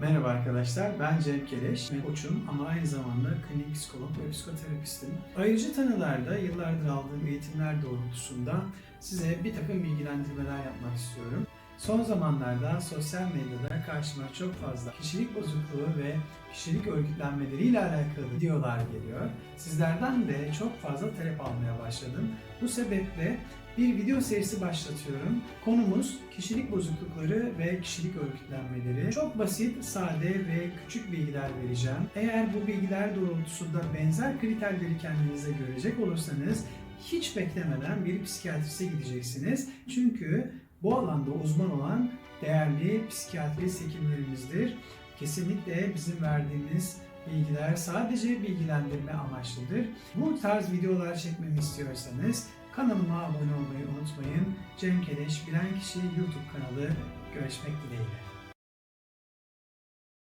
Merhaba arkadaşlar, ben Cem Keleş, koçum ama aynı zamanda klinik psikolog ve psikoterapistim. Ayrıca tanılarda yıllardır aldığım eğitimler doğrultusunda size bir takım bilgilendirmeler yapmak istiyorum. Son zamanlarda sosyal medyada karşıma çok fazla kişilik bozukluğu ve kişilik örgütlenmeleriyle alakalı videolar geliyor. Sizlerden de çok fazla talep almaya başladım. Bu sebeple bir video serisi başlatıyorum. Konumuz kişilik bozuklukları ve kişilik örgütlenmeleri. Çok basit, sade ve küçük bilgiler vereceğim. Eğer bu bilgiler doğrultusunda benzer kriterleri kendinize görecek olursanız hiç beklemeden bir psikiyatriste gideceksiniz. Çünkü bu alanda uzman olan değerli psikiyatrist hekimlerimizdir. Kesinlikle bizim verdiğimiz bilgiler sadece bilgilendirme amaçlıdır. Bu tarz videolar çekmemi istiyorsanız kanalıma abone olmayı unutmayın. Cem Keleş Bilen Kişi YouTube kanalı görüşmek dileğiyle.